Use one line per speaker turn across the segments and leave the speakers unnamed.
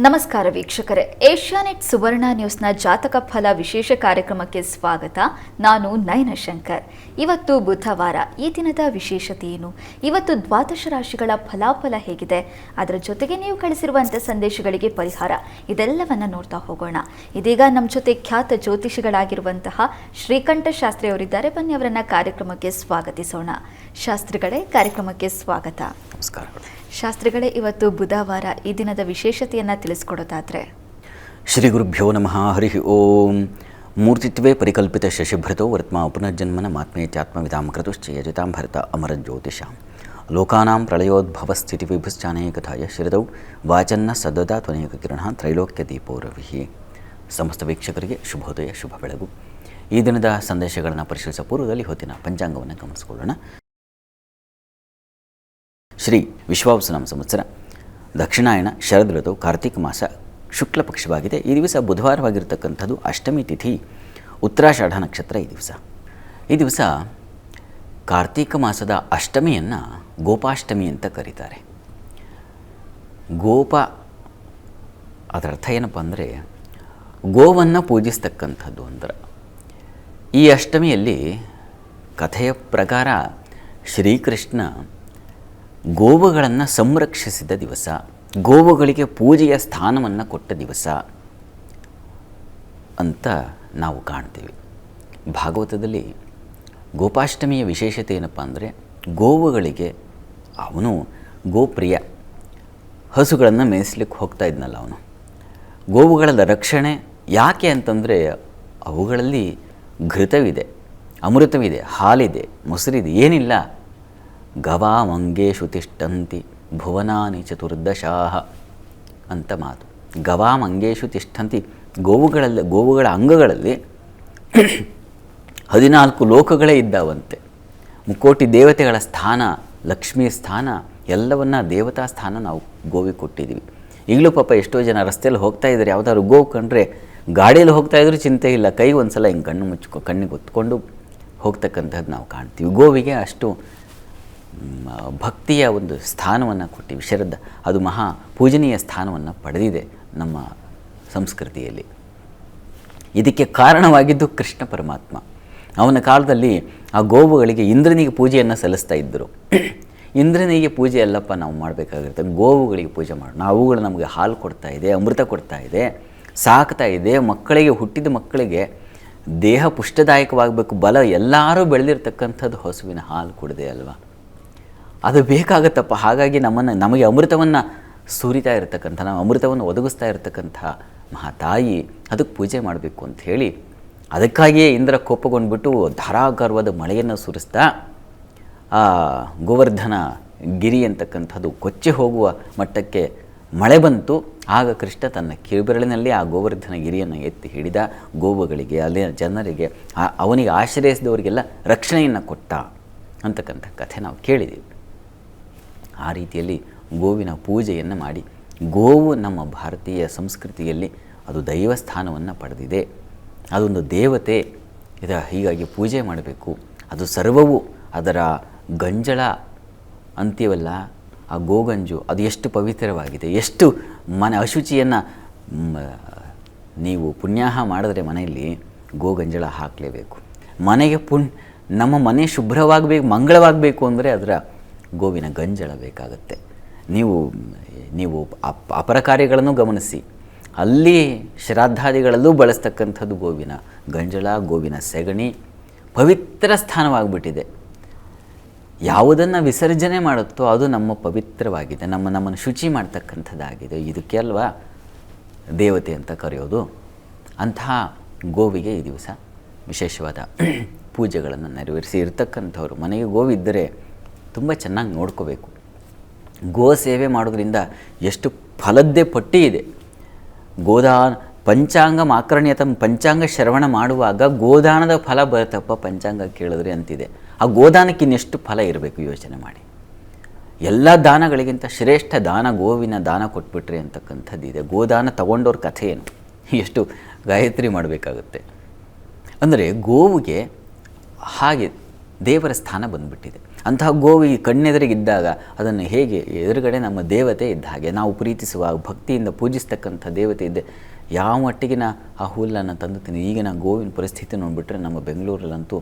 ನಮಸ್ಕಾರ ವೀಕ್ಷಕರೇ. ಏಷ್ಯಾನೆಟ್ ಸುವರ್ಣ ನ್ಯೂಸ್ನ ಜಾತಕ ಫಲ ವಿಶೇಷ ಕಾರ್ಯಕ್ರಮಕ್ಕೆ ಸ್ವಾಗತ. ನಾನು ನಯನ ಶಂಕರ್. ಇವತ್ತು ಬುಧವಾರ. ಈ ದಿನದ ವಿಶೇಷತೆ ಏನು? ಇವತ್ತು ದ್ವಾದಶ ರಾಶಿಗಳ ಫಲಾಫಲ ಹೇಗಿದೆ? ಅದರ ಜೊತೆಗೆ ನೀವು ಕಳಿಸಿರುವಂಥ ಸಂದೇಶಗಳಿಗೆ ಪರಿಹಾರ. ಇದೆಲ್ಲವನ್ನ ನೋಡ್ತಾ ಹೋಗೋಣ. ಇದೀಗ ನಮ್ಮ ಜೊತೆ ಖ್ಯಾತ ಜ್ಯೋತಿಷಿಗಳಾಗಿರುವಂತಹ ಶ್ರೀಕಂಠ ಶಾಸ್ತ್ರಿ ಅವರಿದ್ದಾರೆ. ಬನ್ನಿ ಅವರನ್ನ ಕಾರ್ಯಕ್ರಮಕ್ಕೆ ಸ್ವಾಗತಿಸೋಣ. ಶಾಸ್ತ್ರಿಗಳೇ, ಕಾರ್ಯಕ್ರಮಕ್ಕೆ ಸ್ವಾಗತ.
ನಮಸ್ಕಾರಗಳು
ಶಾಸ್ತ್ರಿಗಳೇ ಇವತ್ತು ಬುಧವಾರ ಈ ದಿನದ ವಿಶೇಷತೆಯನ್ನು ತಿಳಿಸ್ಕೊಡೋದಾದರೆ.
ಶ್ರೀ ಗುರುಭ್ಯೋ ನಮಃ, ಹರಿ ಓಂ. ಮೂರ್ತಿತ್ವೇ ಪರಿಕಲ್ಪಿತ ಶಶಿಭೃತೋ ವರ್ತ್ಮ ಪುನರ್ಜನ್ಮನ ಮಾತ್ಮೇತ್ಯಾತ್ಮವಿದಾಂ ಕೃತುಶ್ಚಯಜಿತಾಂ ಭರತ ಅಮರ ಜ್ಯೋತಿಷಾಂ ಲೋಕಾನಾಂ ಪ್ರಳಯೋದ್ಭವ ಸ್ಥಿತಿ ವಿಭುಶ್ಚಾನೇಕಥಾಯ ಶಿರದೌ. ವಾಚನ್ನ ಸದದಾ ತ್ವನೇಕ ಕಿರಣ ತ್ರೈಲೋಕ್ಯ ದೀಪೋ ರವಿಹಿ. ಸಮಸ್ತ ವೀಕ್ಷಕರಿಗೆ ಶುಭೋದಯ, ಶುಭ ಬೆಳಗು. ಈ ದಿನದ ಸಂದೇಶಗಳನ್ನು ಪರಿಶೀಲಿಸುವ ಪೂರ್ವದಲ್ಲಿ ಹೊತ್ತಿನ ಪಂಚಾಂಗವನ್ನು ಗಮನಿಸಿಕೊಳ್ಳೋಣ. ಶ್ರೀ ವಿಶ್ವಾವಸನಾಮ ಸಂವತ್ಸರ. ದಕ್ಷಿಣಾಯಣ ಶರದ್ ಋತು ಕಾರ್ತಿಕ ಮಾಸ ಶುಕ್ಲ ಪಕ್ಷವಾಗಿದೆ. ಈ ದಿವಸ ಬುಧವಾರವಾಗಿರ್ತಕ್ಕಂಥದ್ದು ಅಷ್ಟಮಿ ತಿಥಿ, ಉತ್ತರಾಷಾಢ ನಕ್ಷತ್ರ ಈ ದಿವಸ. ಈ ದಿವಸ ಕಾರ್ತೀಕ ಮಾಸದ ಅಷ್ಟಮಿಯನ್ನು ಗೋಪಾಷ್ಟಮಿ ಅಂತ ಕರೀತಾರೆ. ಗೋಪ ಅದರ ಅರ್ಥ ಏನಪ್ಪ ಅಂದರೆ ಗೋವನ್ನು ಪೂಜಿಸ್ತಕ್ಕಂಥದ್ದು ಅಂದ್ರೆ. ಈ ಅಷ್ಟಮಿಯಲ್ಲಿ ಕಥೆಯ ಪ್ರಕಾರ ಶ್ರೀಕೃಷ್ಣ ಗೋವುಗಳನ್ನು ಸಂರಕ್ಷಿಸಿದ ದಿವಸ, ಗೋವುಗಳಿಗೆ ಪೂಜೆಯ ಸ್ಥಾನವನ್ನು ಕೊಟ್ಟ ದಿವಸ ಅಂತ ನಾವು ಕಾಣ್ತೀವಿ. ಭಾಗವತದಲ್ಲಿ ಗೋಪಾಷ್ಟಮಿಯ ವಿಶೇಷತೆ ಏನಪ್ಪ ಅಂದರೆ, ಗೋವುಗಳಿಗೆ ಅವನು ಗೋಪ್ರಿಯ. ಹಸುಗಳನ್ನು ಮೇಯಿಸ್ಲಿಕ್ಕೆ ಹೋಗ್ತಾ ಇದ್ನಲ್ಲ ಅವನು. ಗೋವುಗಳ ರಕ್ಷಣೆ ಯಾಕೆ ಅಂತಂದರೆ, ಅವುಗಳಲ್ಲಿ ಘೃತವಿದೆ, ಅಮೃತವಿದೆ, ಹಾಲಿದೆ, ಮೊಸರಿದೆ, ಏನಿಲ್ಲ. ಗವಾ ಮಂಗೇಶು ತಿಷ್ಟಂತಿ ಭುವನಾನಿ ಚತುರ್ದಶಾಹ ಅಂತ ಮಾತು. ಗವಾ ಮಂಗೇಶು ತಿಷ್ಠಂತಿ ಗೋವುಗಳಲ್ಲಿ ಗೋವುಗಳ ಅಂಗಗಳಲ್ಲಿ ಹದಿನಾಲ್ಕು ಲೋಕಗಳೇ ಇದ್ದಾವಂತೆ. ಮುಕ್ಕೋಟಿ ದೇವತೆಗಳ ಸ್ಥಾನ, ಲಕ್ಷ್ಮೀ ಸ್ಥಾನ, ಎಲ್ಲವನ್ನ ದೇವತಾ ಸ್ಥಾನ ನಾವು ಗೋವಿ ಕೊಟ್ಟಿದ್ದೀವಿ. ಈಗಲೂ ಪಾಪ ಎಷ್ಟೋ ಜನ ರಸ್ತೆಯಲ್ಲಿ ಹೋಗ್ತಾ ಇದ್ದಾರೆ. ಯಾವುದಾದ್ರು ಗೋವು ಕಂಡ್ರೆ ಗಾಡಿಯಲ್ಲಿ ಹೋಗ್ತಾ ಇದ್ರೂ ಚಿಂತೆ ಇಲ್ಲ. ಕೈ ಒಂದು ಸಲ ಹಿಂಗೆ ಕಣ್ಣು ಮುಚ್ಕೊ, ಕಣ್ಣಿಗೆ ಹೊತ್ಕೊಂಡು ಹೋಗ್ತಕ್ಕಂಥದ್ದು ನಾವು ಕಾಣ್ತೀವಿ. ಗೋವಿಗೆ ಅಷ್ಟು ಭಕ್ತಿಯ ಒಂದು ಸ್ಥಾನವನ್ನು ಕೊಟ್ಟಿವಿ. ಶ್ರದ್ಧ ಅದು ಮಹಾ ಪೂಜನೀಯ ಸ್ಥಾನವನ್ನು ಪಡೆದಿದೆ ನಮ್ಮ ಸಂಸ್ಕೃತಿಯಲ್ಲಿ. ಇದಕ್ಕೆ ಕಾರಣವಾಗಿದ್ದು ಕೃಷ್ಣ ಪರಮಾತ್ಮ. ಅವನ ಕಾಲದಲ್ಲಿ ಆ ಗೋವುಗಳಿಗೆ ಇಂದ್ರನಿಗೆ ಪೂಜೆಯನ್ನು ಸಲ್ಲಿಸ್ತಾ ಇದ್ದರು. ಇಂದ್ರನಿಗೆ ಪೂಜೆ ಅಲ್ಲಪ್ಪ ನಾವು ಮಾಡಬೇಕಾಗಿರುತ್ತೆ. ಗೋವುಗಳಿಗೆ ಪೂಜೆ ಮಾಡೋಣ ಅವುಗಳು ನಮಗೆ ಹಾಲು ಕೊಡ್ತಾ ಇದೆ, ಅಮೃತ ಕೊಡ್ತಾ ಇದೆ, ಸಾಕ್ತಾ ಇದೆ, ಮಕ್ಕಳಿಗೆ, ಹುಟ್ಟಿದ ಮಕ್ಕಳಿಗೆ ದೇಹ ಪುಷ್ಟದಾಯಕವಾಗಬೇಕು, ಬಲ ಎಲ್ಲರೂ ಬೆಳೆದಿರ್ತಕ್ಕಂಥದ್ದು ಹಸುವಿನ ಹಾಲು ಕೊಡದೆ ಅಲ್ವಾ? ಅದು ಬೇಕಾಗತ್ತಪ್ಪ. ಹಾಗಾಗಿ ನಮ್ಮನ್ನು, ನಮಗೆ ಅಮೃತವನ್ನು ಸುರಿತಾ ಇರತಕ್ಕಂಥ, ನಾವು ಅಮೃತವನ್ನು ಒದಗಿಸ್ತಾ ಇರತಕ್ಕಂಥ ಮಹಾತಾಯಿ ಅದಕ್ಕೆ ಪೂಜೆ ಮಾಡಬೇಕು ಅಂತ ಹೇಳಿ ಅದಕ್ಕಾಗಿಯೇ ಇಂದ್ರ ಕೋಪಗೊಂಡ್ಬಿಟ್ಟು ಧಾರಾಕಾರವಾದ ಮಳೆಯನ್ನು ಸುರಿಸ್ತಾ ಗೋವರ್ಧನ ಗಿರಿ ಅಂತಕ್ಕಂಥದ್ದು ಕೊಚ್ಚಿ ಹೋಗುವ ಮಟ್ಟಕ್ಕೆ ಮಳೆ ಬಂತು. ಆಗ ಕೃಷ್ಣ ತನ್ನ ಕಿರುಬೆರಳಿನಲ್ಲಿ ಆ ಗೋವರ್ಧನ ಗಿರಿಯನ್ನು ಎತ್ತಿ ಹಿಡಿದ ಗೋವುಗಳಿಗೆ, ಅಲ್ಲಿನ ಜನರಿಗೆ ಅವನಿಗೆ ಆಶ್ರಯಿಸಿದವರಿಗೆಲ್ಲ ರಕ್ಷಣೆಯನ್ನು ಕೊಟ್ಟ ಅಂತಕ್ಕಂಥ ಕಥೆ ನಾವು ಕೇಳಿದ್ದೀವಿ ಆ ರೀತಿಯಲ್ಲಿ ಗೋವಿನ ಪೂಜೆಯನ್ನು ಮಾಡಿ ಗೋವು ನಮ್ಮ ಭಾರತೀಯ ಸಂಸ್ಕೃತಿಯಲ್ಲಿ ಅದು ದೈವ ಸ್ಥಾನವನ್ನು ಪಡೆದಿದೆ. ಅದೊಂದು ದೇವತೆ. ಇದ ಹೀಗಾಗಿ ಪೂಜೆ ಮಾಡಬೇಕು. ಅದು ಸರ್ವವು ಅದರ ಗಂಜಳ ಅಂತೀವಲ್ಲ, ಆ ಗೋಗಂಜು ಅದು ಎಷ್ಟು ಪವಿತ್ರವಾಗಿದೆ, ಎಷ್ಟು ಮನೆ ಅಶುಚಿಯನ್ನು ನೀವು ಪುಣ್ಯಾಹ ಮಾಡಿದ್ರೆ ಮನೆಯಲ್ಲಿ ಗೋಗಂಜಳ ಹಾಕಲೇಬೇಕು. ಮನೆಗೆ ಪುಣ್, ನಮ್ಮ ಮನೆ ಶುಭ್ರವಾಗಬೇಕು, ಮಂಗಳವಾಗಬೇಕು ಅಂದರೆ ಅದರ ಗೋವಿನ ಗಂಜಳ ಬೇಕಾಗುತ್ತೆ. ನೀವು ನೀವು ಅಪ್, ಅಪರ ಕಾರ್ಯಗಳನ್ನು ಗಮನಿಸಿ. ಅಲ್ಲಿ ಶ್ರಾದ್ದಾದಿಗಳಲ್ಲೂ ಬಳಸ್ತಕ್ಕಂಥದ್ದು ಗೋವಿನ ಗಂಜಳ, ಗೋವಿನ ಸೆಗಣಿ ಪವಿತ್ರ ಸ್ಥಾನವಾಗಿಬಿಟ್ಟಿದೆ. ಯಾವುದನ್ನು ವಿಸರ್ಜನೆ ಮಾಡುತ್ತೋ ಅದು ನಮ್ಮ ಪವಿತ್ರವಾಗಿದೆ, ನಮ್ಮ, ನಮ್ಮನ್ನು ಶುಚಿ ಮಾಡ್ತಕ್ಕಂಥದ್ದಾಗಿದೆ. ಇದಕ್ಕೆ ಅಲ್ವಾ ದೇವತೆ ಅಂತ ಕರೆಯೋದು. ಅಂತಹ ಗೋವಿಗೆ ಈ ದಿವಸ ವಿಶೇಷವಾದ ಪೂಜೆಗಳನ್ನು ನೆರವೇರಿಸಿ ಇರ್ತಕ್ಕಂಥವ್ರು. ಮನೆಗೆ ಗೋವಿದ್ದರೆ ತುಂಬ ಚೆನ್ನಾಗಿ ನೋಡ್ಕೋಬೇಕು. ಗೋ ಸೇವೆ ಮಾಡೋದ್ರಿಂದ ಎಷ್ಟು ಫಲದ್ದೇ ಪಟ್ಟಿ ಇದೆ. ಗೋದಾನ ಪಂಚಾಂಗ ಮಾಕರ್ಣ್ಯತ ಪಂಚಾಂಗ ಶ್ರವಣ ಮಾಡುವಾಗ ಗೋದಾನದ ಫಲ ಬರುತ್ತಪ್ಪ ಪಂಚಾಂಗ ಕೇಳಿದ್ರೆ ಅಂತಿದೆ. ಆ ಗೋದಾನಕ್ಕೆ ಇನ್ನೆಷ್ಟು ಫಲ ಇರಬೇಕು ಯೋಚನೆ ಮಾಡಿ. ಎಲ್ಲ ದಾನಗಳಿಗಿಂತ ಶ್ರೇಷ್ಠ ದಾನ ಗೋವಿನ ದಾನ ಕೊಟ್ಬಿಟ್ರಿ ಅಂತಕ್ಕಂಥದ್ದು ಇದೆ. ಗೋದಾನ ತಗೊಂಡವ್ರ ಕಥೆ ಏನು? ಎಷ್ಟು ಗಾಯತ್ರಿ ಮಾಡಬೇಕಾಗುತ್ತೆ. ಅಂದರೆ ಗೋವಿಗೆ ಹಾಗೆ ದೇವರ ಸ್ಥಾನ ಬಂದ್ಬಿಟ್ಟಿದೆ. ಅಂತಹ ಗೋವು ಕಣ್ಣೆದುರಿಗಿದ್ದಾಗ ಅದನ್ನು ಹೇಗೆ ಎದುರುಗಡೆ ನಮ್ಮ ದೇವತೆ ಇದ್ದ ಹಾಗೆ, ನಾವು ಪ್ರೀತಿಸುವ ಭಕ್ತಿಯಿಂದ ಪೂಜಿಸ್ತಕ್ಕಂಥ ದೇವತೆ ಇದ್ದೆ, ಯಾವ ಮಟ್ಟಿಗಿನ ಆ ಹುಲ್ಲನ್ನು ತಂದು ತಿಂದು? ಈಗಿನ ಗೋವಿನ ಪರಿಸ್ಥಿತಿ ನೋಡಿಬಿಟ್ರೆ ನಮ್ಮ ಬೆಂಗಳೂರಲ್ಲಂತೂ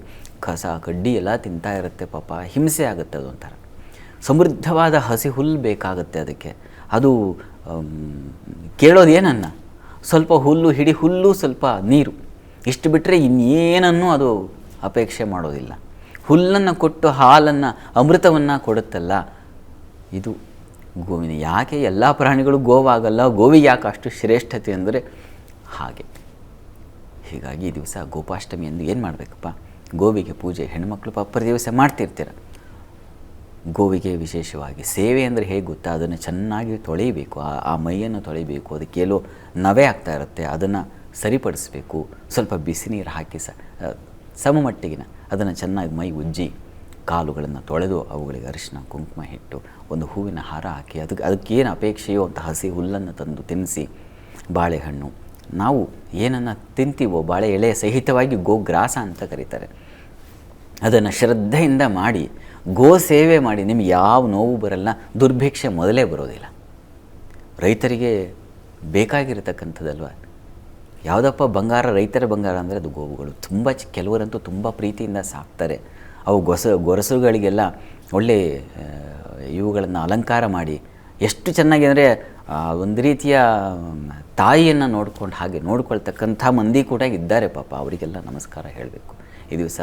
ಕಸ, ಕಡ್ಡಿ ಎಲ್ಲ ತಿಂತಾ ಇರುತ್ತೆ ಪಾಪ, ಹಿಂಸೆ ಆಗುತ್ತೆ ಅದು ಒಂಥರ. ಸಮೃದ್ಧವಾದ ಹಸಿ ಹುಲ್ಲು ಬೇಕಾಗುತ್ತೆ ಅದಕ್ಕೆ. ಅದು ಕೇಳೋದು ಏನನ್ನ? ಸ್ವಲ್ಪ ಹುಲ್ಲು ಹಿಡಿ ಹುಲ್ಲು, ಸ್ವಲ್ಪ ನೀರು. ಇಷ್ಟು ಬಿಟ್ಟರೆ ಇನ್ನೇನನ್ನು ಅದು ಅಪೇಕ್ಷೆ ಮಾಡೋದಿಲ್ಲ. ಹುಲ್ಲನ್ನು ಕೊಟ್ಟು ಹಾಲನ್ನು, ಅಮೃತವನ್ನು ಕೊಡುತ್ತಲ್ಲ? ಇದು ಗೋವಿನ. ಯಾಕೆ ಎಲ್ಲ ಪ್ರಾಣಿಗಳು ಗೋವಾಗಲ್ಲ? ಗೋವಿಗೆ ಯಾಕೆ ಅಷ್ಟು ಶ್ರೇಷ್ಠತೆ ಅಂದರೆ ಹಾಗೆ. ಹೀಗಾಗಿ ಈ ದಿವಸ ಗೋಪಾಷ್ಟಮಿ ಎಂದು ಏನು ಮಾಡಬೇಕಪ್ಪ? ಗೋವಿಗೆ ಪೂಜೆ, ಹೆಣ್ಮಕ್ಳು ಪಾಪ ದಿವಸ ಮಾಡ್ತಿರ್ತೀರ. ಗೋವಿಗೆ ವಿಶೇಷವಾಗಿ ಸೇವೆ ಅಂದರೆ ಹೇಗೆ ಗೊತ್ತಾ? ಅದನ್ನು ಚೆನ್ನಾಗಿ ತೊಳೆಯಬೇಕು. ಆ ಆ ಮೈಯನ್ನು ತೊಳೆಯಬೇಕು. ಅದಕ್ಕೆ ಎಲ್ಲೋ ನವೆ ಆಗ್ತಾ ಇರುತ್ತೆ. ಅದನ್ನು ಸರಿಪಡಿಸಬೇಕು. ಸ್ವಲ್ಪ ಬಿಸಿ ನೀರು ಹಾಕಿ ಸ ಸಮಮಟ್ಟಿಗಿನ. ಅದನ್ನು ಚೆನ್ನಾಗಿ ಮೈ ಉಜ್ಜಿ ಕಾಲುಗಳನ್ನು ತೊಳೆದು ಅವುಗಳಿಗೆ ಅರಿಶಿನ, ಕುಂಕುಮ ಇಟ್ಟು ಒಂದು ಹೂವಿನ ಹಾರ ಹಾಕಿ ಅದಕ್ಕೆ ಅದಕ್ಕೇನು ಅಪೇಕ್ಷೆಯೋ ಅಂತ ಹಸಿ ಹುಲ್ಲನ್ನು ತಂದು ತಿನ್ನಿಸಿ ಬಾಳೆಹಣ್ಣು. ನಾವು ಏನನ್ನು ತಿಂತೀವೋ ಬಾಳೆ ಎಳೆ ಸಹಿತವಾಗಿ ಗೋಗ್ರಾಸ ಅಂತ ಕರೀತಾರೆ. ಅದನ್ನು ಶ್ರದ್ಧೆಯಿಂದ ಮಾಡಿ, ಗೋ ಸೇವೆ ಮಾಡಿ ನಿಮ್ಗೆ ಯಾವ ನೋವು ಬರಲ್ಲ, ದುರ್ಭಿಕ್ಷೆ ಮೊದಲೇ ಬರೋದಿಲ್ಲ. ರೈತರಿಗೆ ಬೇಕಾಗಿರತಕ್ಕಂಥದ್ದಲ್ವ? ಯಾವುದಪ್ಪ ಬಂಗಾರ, ರೈತರ ಬಂಗಾರ ಅಂದರೆ ಅದು ಗೋವುಗಳು. ತುಂಬ ಕೆಲವರಂತೂ ತುಂಬ ಪ್ರೀತಿಯಿಂದ ಸಾಕ್ತಾರೆ. ಅವು ಗೊಸ, ಗೊರಸುಗಳಿಗೆಲ್ಲ ಒಳ್ಳೆ ಇವುಗಳನ್ನು ಅಲಂಕಾರ ಮಾಡಿ ಎಷ್ಟು ಚೆನ್ನಾಗಿ ಅಂದರೆ ಒಂದು ರೀತಿಯ ತಾಯಿಯನ್ನು ನೋಡ್ಕೊಂಡು ಹಾಗೆ ನೋಡ್ಕೊಳ್ತಕ್ಕಂಥ ಮಂದಿ ಕೂಡ ಇದ್ದಾರೆ ಪಾಪ. ಅವರಿಗೆಲ್ಲ ನಮಸ್ಕಾರ ಹೇಳಬೇಕು. ಈ ದಿವಸ